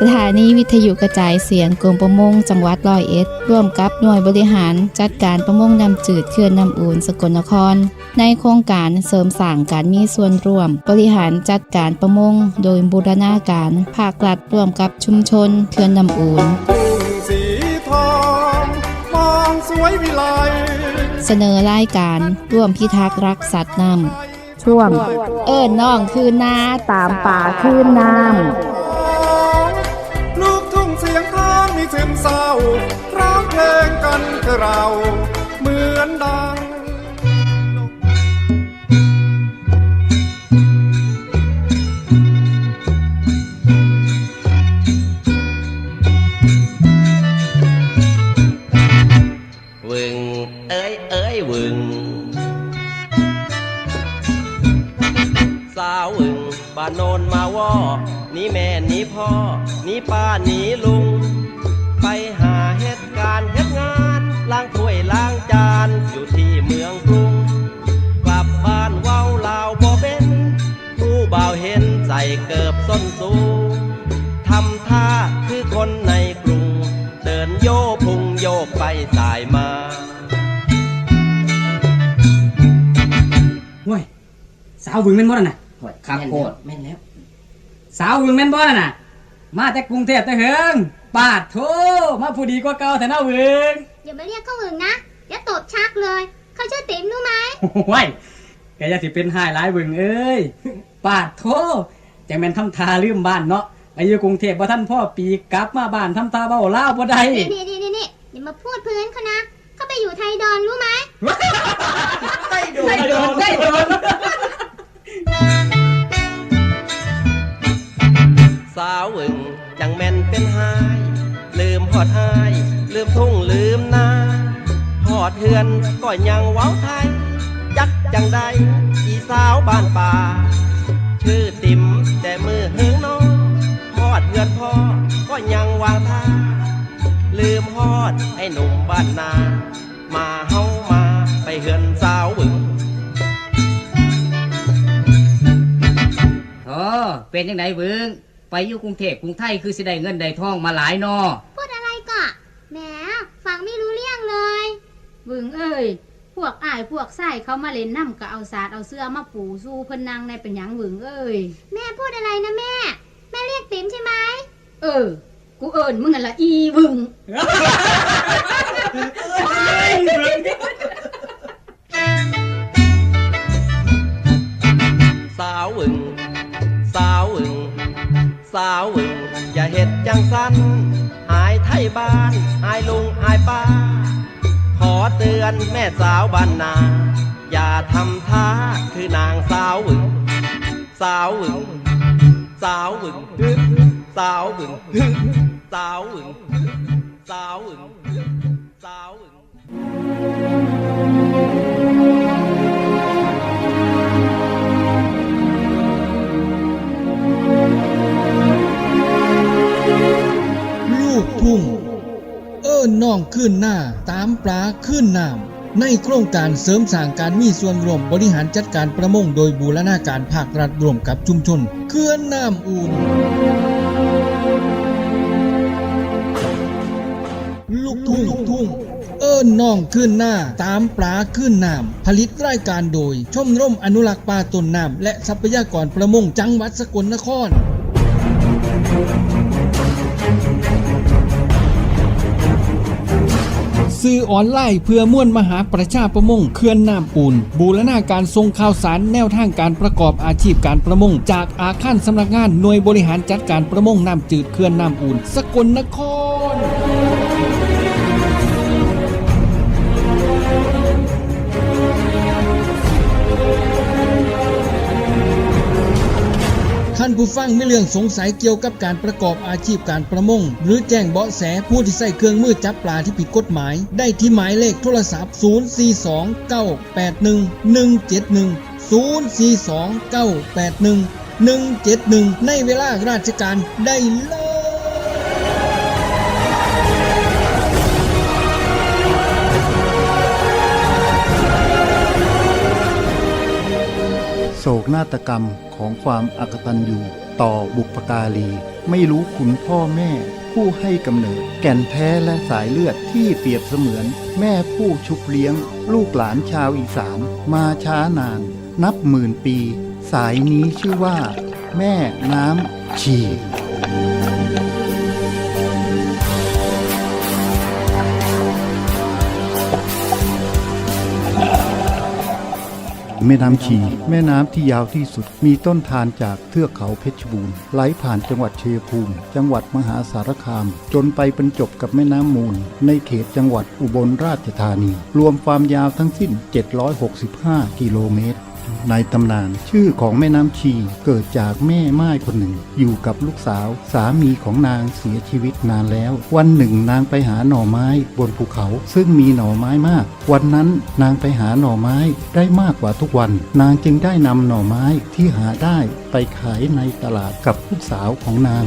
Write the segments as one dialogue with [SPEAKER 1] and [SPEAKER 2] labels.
[SPEAKER 1] สถานีวิทยุกระจายเสียงกรมประมงจังหวัดร้อยเอ็ด ร่วมกับหน่วยบริหารจัดการประมงน้ำจืดเขื่อนน้ำอูนสกลนคร ในโครงการเสริมสร้างการมีส่วนร่วม บริหารจัดการประมงโดยบูรณาการภาครัฐร่วมกับชุมชนเขื่อนน้ำอูน
[SPEAKER 2] องสวยวิไล
[SPEAKER 1] เสนอรายการร่วมพิทักษ์รักสัตว์น้ำช่วง เอิ้นน้องคือนาตามป่าคือน้ำ
[SPEAKER 2] ลูกทุ่งเสียงทองมีซึมเศร้าร้องเพลงกันคือเรา เหมือนดัง
[SPEAKER 3] นี่พ่อนี่ป้านี่ลุง ไปหาเหตุการณ์เหตุงานล้างถ้วยล้างจานอยู่ที่เมืองกรุง กลับบ้านเว้าลาวบ่เป็นผู้บ่าวเห็นใส่เกิบส้นสูงทำท่าคือคนในกรุง เดินโยพุงโยกไปสายมา
[SPEAKER 4] เว้ยสาววึงแม่นบ่นั่นน่ะ
[SPEAKER 5] ครับโคตร
[SPEAKER 4] แม่นแล้ว สาววึงแม่นบ่นั่นน่ะ มาแต่กรุงเทพแต่เฮิงปาดโถมาผู้ดีกว่าเก่าแต่น่าวึง
[SPEAKER 6] อย่ามาเรียกเขาอื่นนะเดี๋ยวตบชักเลย เขาชื่อติ๋มรู้ไหม
[SPEAKER 4] โอ้ยแกอย่าสิเป็นหายหลายวึงเอ้ยปาดโถจังแม่นทำทาลืมบ้านเนาะไปอยู่กรุงเทพบ่ทันพ่อปีกลับมาบ้านทำตาเบ้าลาวบ่ได้
[SPEAKER 6] นี่นี่นี่นี่อย่ามาพูดพื้นเขานะเขาไปอยู่ไทยดอนรู้ไหม
[SPEAKER 4] ได้โดนได้โดน
[SPEAKER 3] สาววึงจังแม่นเป็นหาย ลืมหอดหาย ลืมทุ่งลืมนาหอดเฮือนก็ยังเว้าไทย จักจังใดอีสาวบ้านป่า ชื่อติ๋มแต่มือเฮืองน้องหอดเฮือนพ่อก็ยังวางท่าลืมฮอดไอ้หนุ่มบ้านนา มาเฮามาไปเฮือนสาววึง
[SPEAKER 5] โอ้เป็นยังไงเบิง ไปอยู่กรุงเทพกรุงไทยคือสิได้เงินได้ทองมาหลายนอ
[SPEAKER 6] พูดอะไรก่ะแหมฟังไม่รู้เรื่องเลย
[SPEAKER 7] เบึงเอ้ยพวกอ้ายพวกไส้เขามาเล่นน้ำก็เอาศาสตร์เอาเสื้อมาปูสู้เพิ่นนางในเป็นหยังเบึงเอ้ย
[SPEAKER 6] แม่พูดอะไรนะแม่ แม่เรียกติ๋มใช่ไหม
[SPEAKER 7] เออ กูเอิญมึงนั่นละอีเบึง
[SPEAKER 3] ส สาววึงอย่าเฮ็ดจังสันอายไทยบ้านอายลุงอายป้า ขอเตือนแม่สาวบ้านนา อย่าทำท่าคือนางสาววึงสาววึงสาววึงสาววึงสาววึงสาววึงสาววึง
[SPEAKER 8] ลูกทุ่ง เอิ้นน้องขึ้นหน้า ตามปลาขึ้นน้ำในโครงการเสริมสร้างการมีส่วนร่วมบริหารจัดการประมงโดยบูรณาการภาครัฐร่วมกับชุมชนเขื่อนน้ำอูนลูกทุ่งลูกทุ่งเอิ้นน้องขึ้นหน้า ตามปลาขึ้นน้ำผลิตรายการโดย ชมรมอนุรักษ์ปลาต้นน้ำและทรัพยากรประมงจังหวัดสกลนคร สื่อออนไลน์เพื่อม่วนมหาประชาประมงเคลื่อนน้ำปูน บูรณาการทรงข่าวสารแนวทางการประกอบอาชีพการประมง จากอาคารสำนักงานหน่วยบริหารจัดการประมงน้ำจืดเคลื่อนน้ำปูน สกลนครานผู้ฟังไม่เรื่องสงสัยเกี่ยวกับการประกอบอาชีพการประมง หรือแจ้งเบาะแสผู้ที่ใส่เครื่องมือจับปลาที่ผิดกฎหมาย ได้ที่หมายเลขโทรศัพท์ 042 981 171 042 981 171 ในเวลาราชการได้เลยโศ
[SPEAKER 9] กนาฏกรรม ของความอักตันอยู่ต่อบุปการี ไม่รู้คุณพ่อแม่ ผู้ให้กำเนิด แก่นแท้และสายเลือดที่เปรียบเสมือน แม่ผู้ชุบเลี้ยง ลูกหลานชาวอีสานมาช้านาน นับหมื่นปี สายนี้ชื่อว่า แม่น้ำชี แม่น้ำชี แม่น้ำที่ยาวที่สุด มีต้นทานจากเทือกเขาเพชรบูรณ์ไหลผ่านจังหวัดเชียภูมิ จังหวัดมหาสารคาม จนไปบรรจบกับแม่น้ำมูล ในเขตจังหวัดอุบลราชธานี รวมความยาวทั้งสิ้น 765 กิโลเมตร ในตำนาน ชื่อของแม่น้ำชีเกิดจากแม่ไม้คนหนึ่ง อยู่กับลูกสาว สามีของนางเสียชีวิตนานแล้ว วันหนึ่งนางไปหาหน่อไม้บนภูเขา ซึ่งมีหน่อไม้มาก วันนั้นนางไปหาหน่อไม้ได้มากกว่าทุกวัน นางจึงได้นำหน่อไม้ที่หาได้ไปขายในตลาดกับลูกสาวของนาง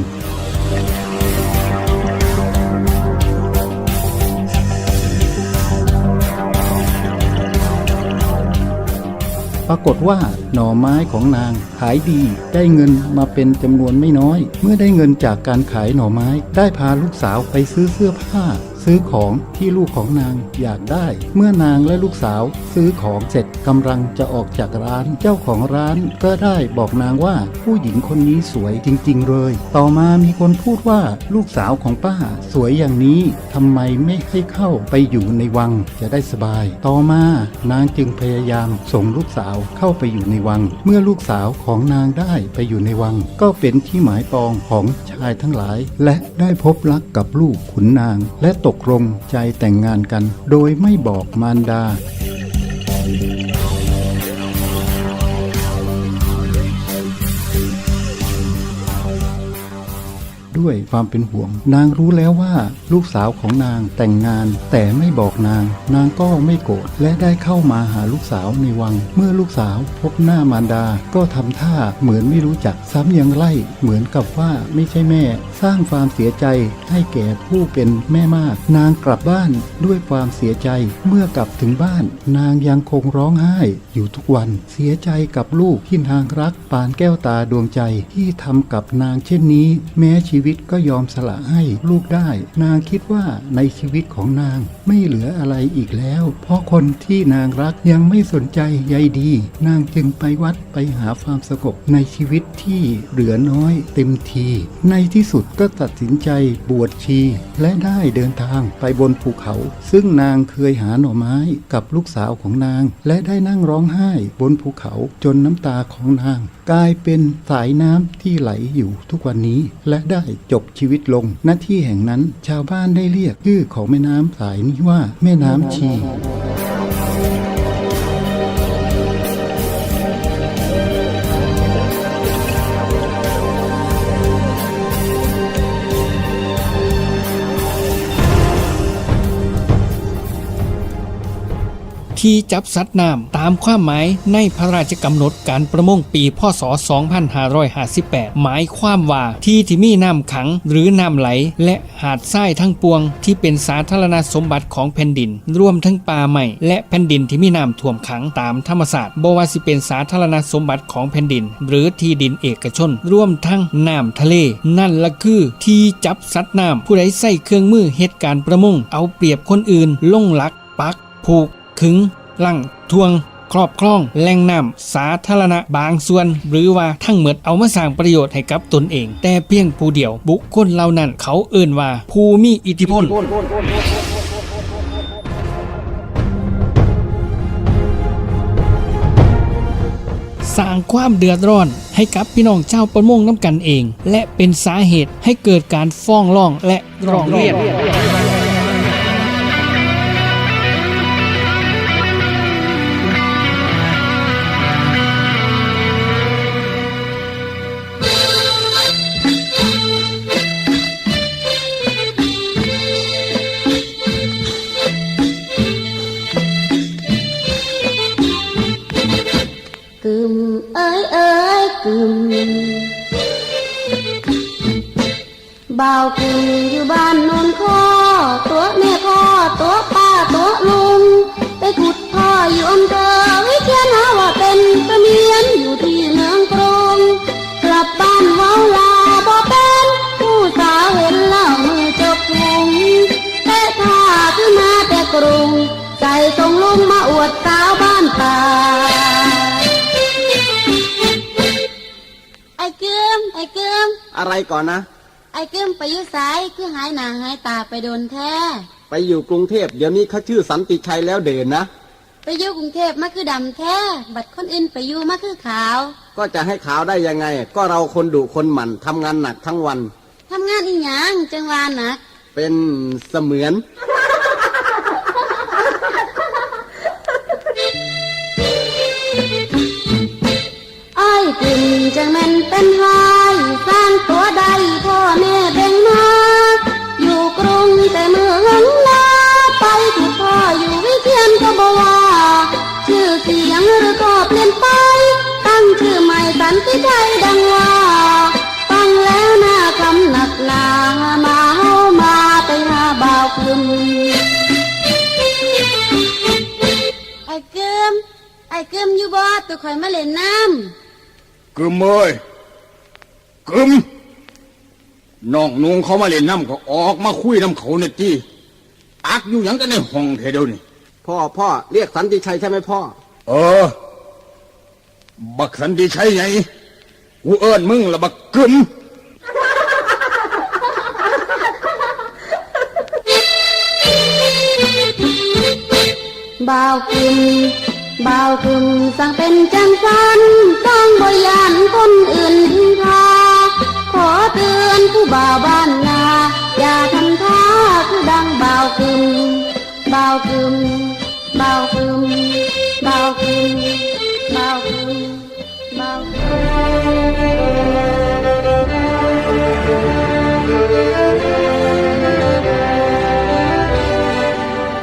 [SPEAKER 9] ปรากฏว่าหน่อไม้ของนางขายดี ได้เงินมาเป็นจำนวนไม่น้อย เมื่อได้เงินจากการขายหน่อไม้ ได้พาลูกสาวไปซื้อเสื้อผ้า ซื้อของที่ลูกของนางอยากได้ เมื่อนางและลูกสาวซื้อของเสร็จกำลังจะออกจากร้าน เจ้าของร้านก็ได้บอกนางว่าผู้หญิงคนนี้สวยจริง ๆ เลย ต่อมามีคนพูดว่าลูกสาวของป้าสวยอย่างนี้ทำไมไม่ให้เข้าไปอยู่ในวังจะได้สบาย ต่อมานางจึงพยายามส่งลูกสาวเข้าไปอยู่ในวัง เมื่อลูกสาวของนางได้ไปอยู่ในวัง ก็เป็นที่หมายปองของชายทั้งหลาย และได้พบรักกับลูกขุนนางและตกลงใจแต่งงานกัน โดยไม่บอกมารดา ด้วยความเป็นห่วง นางรู้แล้วว่าลูกสาวของนางแต่งงาน แต่ไม่บอกนาง นางก็ไม่โกรธและได้เข้ามาหาลูกสาวในวัง เมื่อลูกสาวพบหน้ามารดา ก็ทำท่าเหมือนไม่รู้จักซ้ำยังไล่เหมือนกับว่าไม่ใช่แม่ สร้างความเสียใจให้แก่ผู้เป็นแม่มาก นางกลับบ้านด้วยความเสียใจเมื่อกลับถึงบ้าน นางยังคงร้องไห้อยู่ทุกวันเสียใจกับลูกที่นางรักปานแก้วตาดวงใจที่ทำกับนางเช่นนี้ แม้ชีวิตก็ยอมสละให้ลูกได้ นางคิดว่าในชีวิตของนางไม่เหลืออะไรอีกแล้ว เพราะคนที่นางรักยังไม่สนใจใยดี นางจึงไปวัดไปหาความสงบในชีวิตที่เหลือน้อยเต็มที ในที่สุดก็ตัดสินใจบวชชี และได้เดินทางไปบนภูเขา ซึ่งนางเคยหาหน่อไม้กับลูกสาวของนาง และได้นั่งร้องไห้บนภูเขาจนน้ำตาของนาง กลายเป็นสายน้ำที่ไหลอยู่ทุกวันนี้และได้จบชีวิตลงณที่แห่งนั้นชาวบ้านได้เรียกชื่อของแม่น้ำสายนี้ว่า แม่น้ำชี
[SPEAKER 10] ที่จับสัตว์น้ำตามความหมายในพระราชกำหนดการประมงปีพศ 2558 หมายความว่าที่ที่มีน้ำขังหรือน้ำไหล และหาดทรายทั้งปวง ที่เป็นสาธารณสมบัติของแผ่นดิน รวมทั้งป่าใหม่และแผ่นดินที่มีน้ำท่วมขังตามธรรมศาสตร์บว่าสิเป็นสาธารณสมบัติของแผ่นดิน หรือที่ดินเอกชน รวมทั้งน้ำทะเล นั่นละคือที่จับสัตว์น้ำผู้ใดใส่เครื่องมือเหตุการณ์ประมงเอาเปรียบคนอื่น ลงหลักปักผูก ขึงลังทวงครอบครองแหล่งน้ำสาธารณะบางส่วน หรือว่าทั้งหมดเอามาสร้างประโยชน์ให้กับตนเอง แต่เพียงผู้เดียว บุคคลเหล่านั้นเขาเอ่นว่า ผู้มีอิทธิพลสร้างความเดือดร้อนให้กับพี่น้องเจ้าประมงน้ำกันเอง และเป็นสาเหตุให้เกิดการฟ้องร้องและร้องเรียน
[SPEAKER 4] กึมบ่าวกึมอยู่บ้านนนพ่อ ตัวแม่พ่อ ตัวป้าตัวลุง ไปขุดพ่ออยู่อำเภอวิเชียนหาว่าเป็นประเมียนอยู่ที่เมืองกรงกลับบ้านเว้าลาบ่เป็นผู้สาวเห็นแล้ามือจกงงแต่ท่าขึ้นมาแต่กรุงใจทรงลุงมาอวดสาวบ้านตา อ้เกิมอะ
[SPEAKER 3] ไรก่อนนะ
[SPEAKER 4] ไอ้เกิมไปอยุสายคือหายหนาหายตาไปโดนแท้
[SPEAKER 3] ไปอยู่กรุงเทพเดี๋ยวนี้เขาชื่อสันติชัยแล้วเด่นนะ
[SPEAKER 4] ไปอยู่กรุงเทพมาคือดำแท้ บัดคนอื่นไปอยู่มาคือขาว
[SPEAKER 3] ก็จะให้ขาวได้ยังไง ก็เราคนดุคนหมั่นทำงานหนักทั้งวัน
[SPEAKER 4] ทำงานอีหยังจังหวาหนัก
[SPEAKER 3] เป็นเสมือน
[SPEAKER 4] ไอ้กึ่งจังแม่นเป็นหาย สร้างตัวใดพ่อแม่แบ่งมาอยู่กรุงแต่เมืองลาไปที่พ่ออยู่วิเทียนก็บว่า ชื่อเสียงหรือก็เปลี่ยนไป ตั้งชื่อใหม่สันติไทยดังว่าฟังแล้วหน่าคำหนักหนามาเฮามาไปหาบ่าวกลุ่มไอ้เกิมไอ้เกิมอยู่บ่ตัวข่อยมาเล่นน้ำ
[SPEAKER 11] กึมเอ้ย กึมน้องนุงเขามาเล่นน้ำก็ออกมาคุยน้ำเขาเนี่ยจีอักอยู่หยังกันในห้องเทเดียวนี่
[SPEAKER 3] พ่อพ่อเรียกสันติชัยใช่ไหมพ่อ
[SPEAKER 11] เออ บักสันติชัยไงกูเอิ้นมึงละบักกึม
[SPEAKER 4] บ่าวกึมบ่าวกึมสั่งเป็นจังสันต้องบริยานคนอื่นนินทาขอ เตือนผู้บ่าวบ้านนา อย่าทำท่าคือดังบ่าวกึมบ่าวกึมบ่าวกึมบ่าวกึมบ่าวกึมบ่าวกึม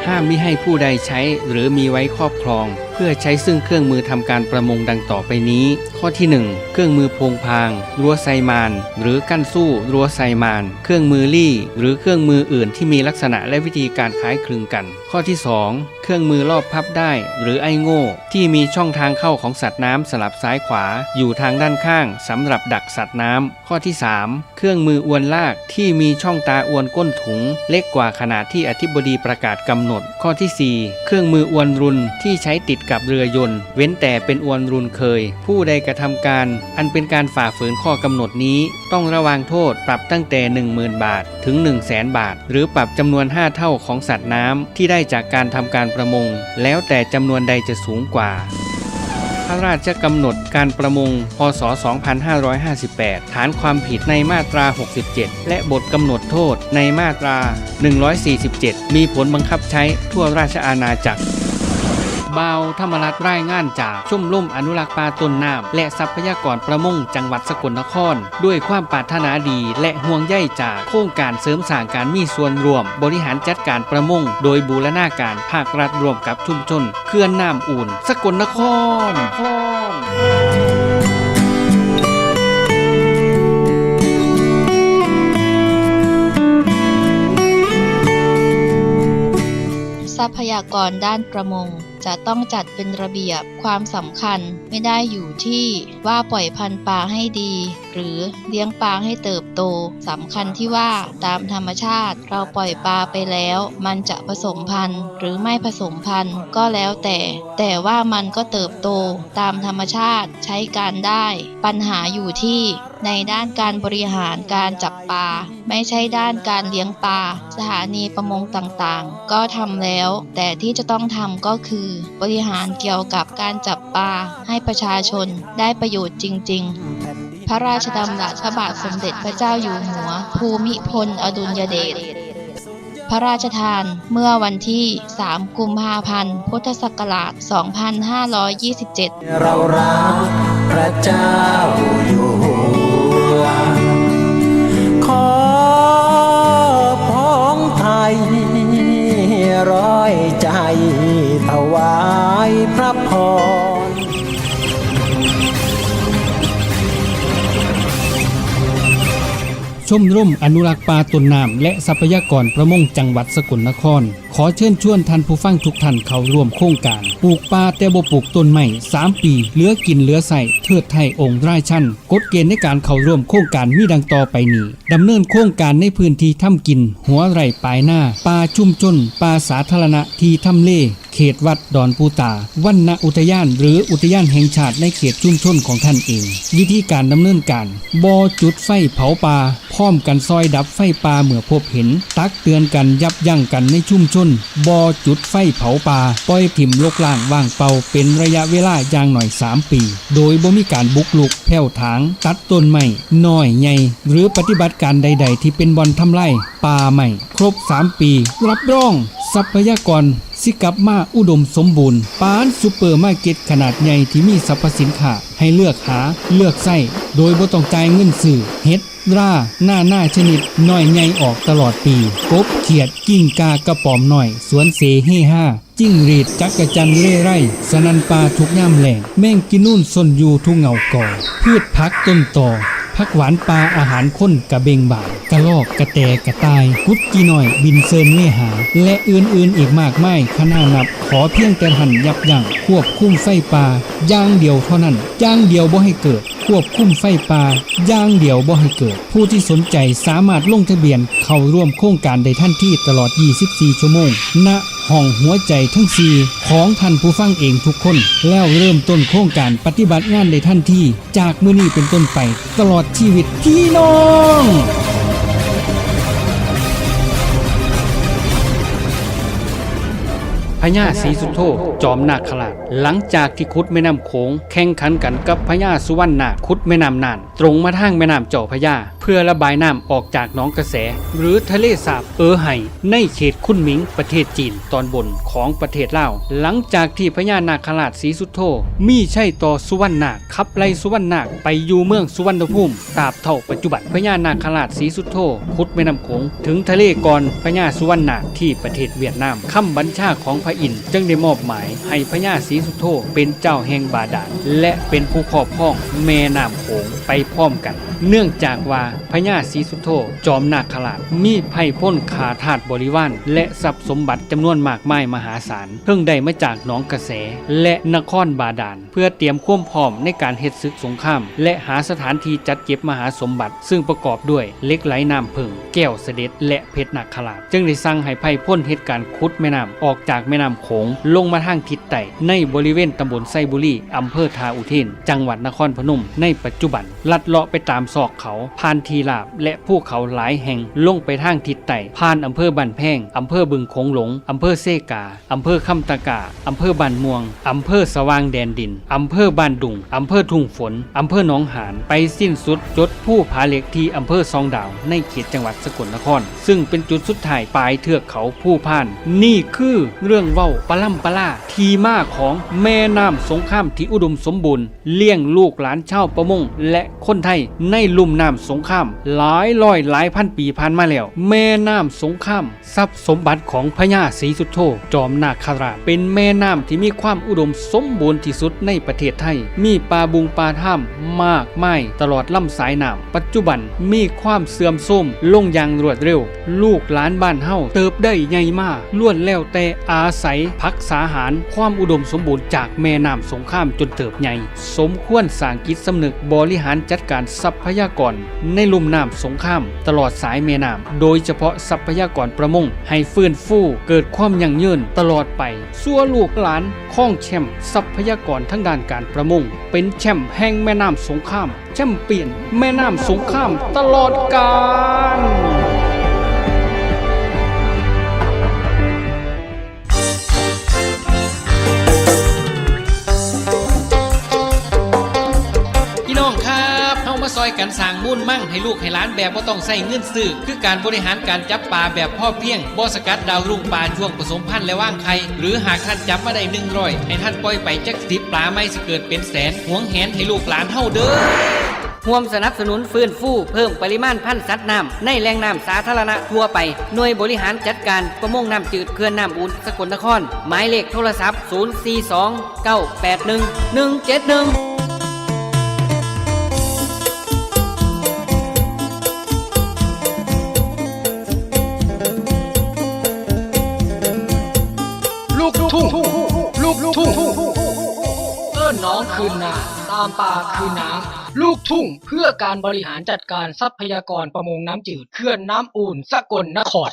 [SPEAKER 10] ห้ามมิให้ผู้ใดใช้หรือมีไว้ครอบครอง พื่อใช้ซึ่งเครื่องมือทำการประมงดังต่อไปนี้ ข้อที่ 1 เครื่องมือพงพาง รั้วไซมาน หรือกั้นสู้รั้วไซมาน เครื่องมือลี่ หรือเครื่องมืออื่นที่มีลักษณะและวิธีการคล้ายคลึงกัน ข้อที่ 2 เครื่องมือรอบพับได้ หรือไอโง่ ที่มีช่องทางเข้าของสัตว์น้ำสลับซ้ายขวา อยู่ทางด้านข้างสำหรับดักสัตว์น้ำข้อที่ 3 เครื่องมืออวนลากที่มีช่องตาอวนก้นถุง เล็กกว่าขนาดที่อธิบดีประกาศกำหนด ข้อที่ 4 เครื่องมืออวนรุนที่ใช้ติดกับเรือยนต์ เว้นแต่เป็นอวนรุนเคย ผู้ใดกระทำการ อันเป็นการฝ่าฝืนข้อกำหนดนี้ ต้องระวางโทษปรับตั้งแต่ 10,000 บาท ถึง 1 0 0 0 0แบาท หรือปรับจำนวน 5 เท่าของสัตว์น้ำที่ได้จากการทำการประมง แล้วแต่จำนวนใดจะสูงกว่าพระราชกำหนดการประมง พศ 2558 ฐานความผิดในมาตรา 67 และบทกำหนดโทษในมาตรา 147 มีผลบังคับใช้ทั่วราชอาณาจักร บาวธรรมรัฐรายงานจากชุ่มรมอนุรักษ์ปลาต้นน้ำและทรัพยากรประมงจังหวัดสกลนคร ด้วยความปรารถนาดีและห่วงใยจากโครงการเสริมสร้างการมีส่วนร่วม บริหารจัดการประมง โดยบูรณาการภาครัฐร่วมกับชุมชนเขื่อนน้ำอุ่น สกลนคร
[SPEAKER 1] ทรัพยากรด้านประมง จะต้องจัดเป็นระเบียบความสำคัญไม่ได้อยู่ที่ว่าปล่อยพันธุ์ปลาให้ดี หรือเลี้ยงปลาให้เติบโตสำคัญที่ว่าตามธรรมชาติเราปล่อยปลาไปแล้ว มันจะผสมพันธุ์ หรือไม่ผสมพันธุ์ก็แล้วแต่ แต่ว่ามันก็เติบโตตามธรรมชาติใช้การได้ ปัญหาอยู่ที่ในด้านการบริหารการจับปลาไม่ใช่ด้านการเลี้ยงปลาสถานีประมงต่างๆ ก็ทำแล้ว แต่ที่จะต้องทำก็คือ บริหารเกี่ยวกับการจับปลาให้ประชาชนได้ประโยชน์จริง ๆ พระราชดำรัสพระบาทสมเด็จพระเจ้าอยู่หัว ภูมิพลอดุลยเดช พระราชทานเมื่อวันที่ 3 กุมภาพันธ์ พุทธศักราช 2527
[SPEAKER 12] เรารักพระเจ้าอยู่หัวขอพ้องไทยร้อยใจถวายพระพร
[SPEAKER 10] ชมร่มอนุรักษ์ปลาต้นน้ำและทรัพยากรประมงจังหวัดสกลนคร ขอเชิญชวนท่านผู้ฟังทุกท่านเข้าร่วมโครงการ ปลูกป่าแต่บ่ปลูกต้นไม้3 ปี เหลือกินเหลือใส่เทิดไทยองค์ราชันกฎเกณฑ์ในการเข้าร่วมโครงการมีดังต่อไปนี้ดำเนินโครงการในพื้นที่ทำกิน หัวไร่ปลายหน้าป่าชุมชนป่าสาธารณะที่ทำเลเขตวัดดอนปูตาวันณอุทยานหรืออุทยานแห่งชาติในเขตชุมชนของท่านเอง วิธีการดำเนินการบอจุดไฟเผาป่าพร้อมกันซอยดับไฟป่าเมื่อพบเห็น ตักเตือนกันยับยั้งกันในชุมชนบอจุดไฟเผาป่าปล่อยถิ่มลกล่างว่างเป่าเป็นระยะเวลาอย่างหน่อย 3 ปี โดยบ่มีการบุกลุกแผ่วถาง ตัดต้นไม้น้อยใหญ่หรือปฏิบัติการใด ๆ ที่เป็นบอลทำลายป่าใหม่ ครบ 3 ปี รับรอง ทรัพยากรสิกลับมาอุดมสมบูรณ์ปานซูเปอร์มาร์เก็ตขนาดใหญ่ที่มีสรรพสินค้าให้เลือกหาเลือกใส่โดยบ่ต้องจ่ายเงินซื้อเฮ็ด ราหน้าหน้าชนิดน้อยใหญ่ออกตลอดปี กบเขียดกิ้งกากระป๋อมหน่อย สวนเสเฮห้าจิ้งหรีดจักกระจันเร่ไร่ สนันปลาทุกย่ำแหล่งแม่งกินนู่นสนอยู่ทุกเหงาก่อ พืชพักต้นต่อผักหวานปลาอาหารข้นกระเบงบ่ายกระลอกกระแตกระตาย กุดกีหน่อยบินเซินเล่หา และอื่นๆอีกมากมายขนานับ ขอเพียงแต่หันยับยั้งควบคุมไฟป่าย่างเดียวเท่านั้นย่างเดียวบ่ให้เกิด ควบคุมไฟป่าย่างเดียวบ่ให้เกิด ผู้ที่สนใจสามารถลงทะเบียนเข้าร่วมโครงการได้ทันทีตลอด 24 ชั่วโมงณห้องหัวใจทั้งสี่ของท่านผู้ฟังเองทุกคน แล้วเริ่มต้นโครงการปฏิบัติงานในทันทีจากมื้อนี้เป็นต้นไป ตลอดชีวิตพี่น้อง ญาศรีสุโธจอมนาคราชหลังจากที่ขุดแม่น้ำโขงแข่งขันกันกับพญาสุวรรณนาคขุดแม่น้ำน่าน ตรงมาทางแม่น้ำเจ้าพญาเพื่อระบายน้ำออกจากหนองกระแส หรือทะเลสาบเออไห่ในเขตคุนหมิงประเทศจีนตอนบนของประเทศลาว หลังจากที่พญานาคราชศรีสุโธมีใช่ต่อสุวรรณนาคขับไล่สุวรรณนาคไปอยู่เมืองสุวรรณภูมิตราบเท่าปัจจุบันพญานาคราชศรีสุโธขุดแม่น้ำโขงถึงทะเลก่อนพญาสุวรรณนาคที่ประเทศเวียดนามคำบัญชาของพระอินทร์จึงได้มอบหมายให้พญาศรีสุโธเป็นเจ้าแห่งบาดาลและเป็นผู้ครอบครองแม่น้ำโขงไปพร้อมกัน เนื่องจากว่าพญาศรีสุโธจอมนาคราชมีไพ่พ้นขาทาสบริวารและทรัพย์สมบัติจำนวนมากมายมหาศาลเพิ่งได้มาจากหนองกระแส และนครบาดาลเพื่อเตรียมควมพร้อมในการเฮ็ดศึกสงคราม และหาสถานที่จัดเก็บมหาสมบัติ ซึ่งประกอบด้วยเล็กไหลน้ำผึ้งแก้วเสด็จ และเพชรนาคราชจึงได้สั่งให้ไพ่พ้นเหตุการณ์ขุดแม่น้ำออกจากแม่น้ำโขงลงมาทางทิศใต้ในบริเวณตำบลไซบุรีอำเภอทาอุเทน จังหวัดนครพนม ในปัจจุบัน ลัดเลาะไปตามซอกเขาผ่านทีลาบ และภูเขาหลายแห่งลงไปทางทิศใต้ผ่านอำเภอบันแพงอำเภอบึงโขงหลงอำเภอเซกาอำเภอคำตะกาอำเภอบันม่วงอำเภอสว่างแดนดินอำเภอบ้านดุงอำเภอทุ่งฝนอำเภอหนองหานไปสิ้นสุดจดผู้ผาเหล็กที่อำเภอซองดาว ในเขตจังหวัดสกลนคร ซึ่งเป็นจุดสุดท้ายปลายเทือกเขาผู้พาน นี่คือเรื่องเว้าปะล่ำปล่าทีมาของแม่น้ำสงครามที่อุดมสมบูรณ์ เลี้ยงลูกหลานชาวประมงและคนไทยในลุ่มน้ำสงคราม หลายร้อยหลายพันปีผ่านมาแล้ว แม่น้ำสงครามทรัพย์สมบัติของพญาศรีสุโธจอมนาคราชเป็นแม่น้ำที่มีความอุดมสมบูรณ์ที่สุดในประเทศไทย มีปลาบุงปลาถ้ำมากมายตลอดลำสายน้ำปัจจุบันมีความเสื่อมโทรมลงอย่างรวดเร็ว ลูกหลานบ้านเฮาเติบได้ใหญ่มากล้วนแล้วแต่อาศัยพักษาหารความอุดมสมบูรณ์จากแม่น้ำสงครามจนเติบใหญ่ สมควรสร้างกิจสำนึกบริหารจัดการทรัพยากร ในลุ่มน้ำสงคราม ตลอดสายแม่น้ำโดยเฉพาะทรัพยากรประมงให้ฟื้นฟูเกิดความยั่งยืนตลอดไปสัวลูกหลานข้องแชมป์ทรัพยากรทั้งด้านการประมง เป็นแชมป์แห่งแม่น้ำสงครามแชมเปลี่ยนแม่น้ำสงครามตลอดกาล
[SPEAKER 13] ซอยกันสร้างมุ่นมั่งให้ลูกให้หล้านแบบว่าต้องใส่เงินซื้อคือการบริหารการจับปลาแบบพ่อเพียงบ่สกัดดาวรุ่งปลาช่วงผสมพันธุ์และว่างไข่หรือหากท่านจับมาได้หนึ่งร้อยให้ท่านปล่อยไปจักสิบปลาไม่สิเกิดเป็นแสนหวงแหนให้ลูกหลานเฮาเด้อ
[SPEAKER 5] ร่วมสนับสนุนฟื้นฟูเพิ่มปริมาณพันธุ์สัตว์น้ำในแหล่งน้ำสาธารณะทั่วไป หน่วยบริหารจัดการประมงน้ำจืดเขื่อนน้ำอุ่นสกลนคร หมายเลขโทรศัพท์ 042 981 171
[SPEAKER 14] คืนนา ตามป่าคืนน้ำ ลูกทุ่งเพื่อการบริหารจัดการทรัพยากรประมงน้ำจืดเขื่อนน้ำอูนสกลนคร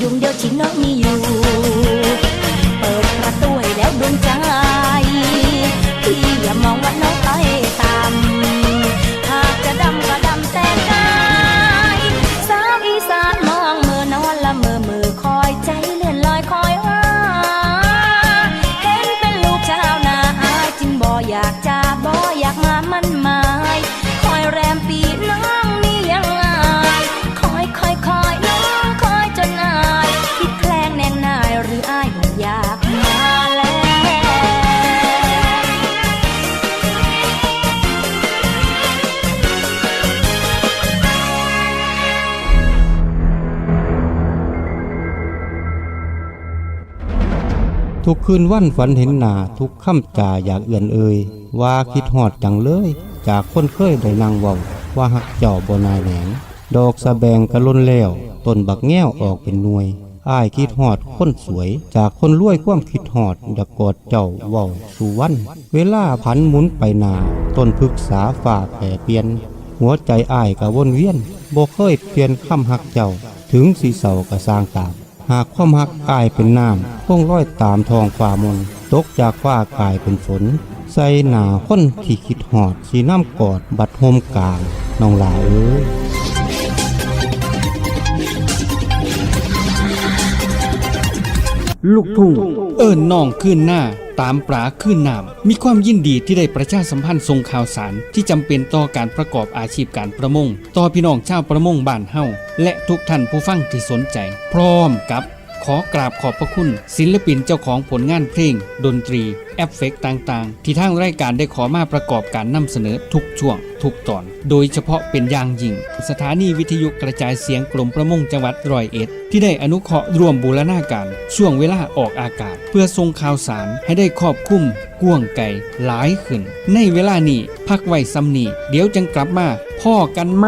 [SPEAKER 4] ดวงเดียวที่น้องมีอยู่ ทุกคืนวัน
[SPEAKER 15] ฝันเห็นหนาทุกค่ำจ่าอยากเอื่อนเอ่ยว่าคิดหอดจังเลย จากคนเคยได้นางเว้าว่าหักเจ้าบนายแหนงดอกสะแบงกระล้นแล้วต้นบักแง้วออกเป็นหน่วยอ้ายคิดหอดคนสวย จากคนรวยความคิดหอดอยากกอดเจ้าเว้าสู่วันเวลาพันหมุนไปนาต้นพึกษาฝ่าแผ่เปลี่ยน หัวใจอ้ายกะวนเวียนบ่เคยเปลี่ยนคำหักเจ้าถึงสีเสากะสร้างตาม หากความหักกายเป็นน้ำคงร้อยตามทองฝ่ามนตกจากฟ้ากายเป็นฝน ใส่หนาคนที่คิดหอดสีน้ำกอดบัดโฮมกลางน้องหลาเอ้ย
[SPEAKER 10] ลูกทุ่งเอิญน้องขึ้นหน้า ตามปราขึ้นน้ำมีความยินดีที่ได้ประชาสัมพันธ์ทรงข่าวสารที่จำเป็นต่อการประกอบอาชีพการประมง ต่อพี่น้องชาวประมงบ้านเฮาและทุกท่านผู้ฟังที่สนใจ พร้อมกับขอกราบขอบพระคุณ ศิลปินเจ้าของผลงานเพลง ดนตรี แอฟเฟกต์ต่างๆ ที่ทางรายการได้ขอมาประกอบการนำเสนอทุกช่วง ทุกตอน โดยเฉพาะเป็นอย่างยิ่ง สถานีวิทยุกระจายเสียงกรมประมงจังหวัดร้อยเอ็ด ที่ได้อนุเคราะห์ร่วมบูรณาการช่วงเวลาออกอากาศ เพื่อส่งข่าวสารให้ได้ครอบคลุมกว้างไกลหลายขึ้น ในเวลานี้พักไว้ซ้ำนี้เดี๋ยวจังกลับมาพ่อกันไหม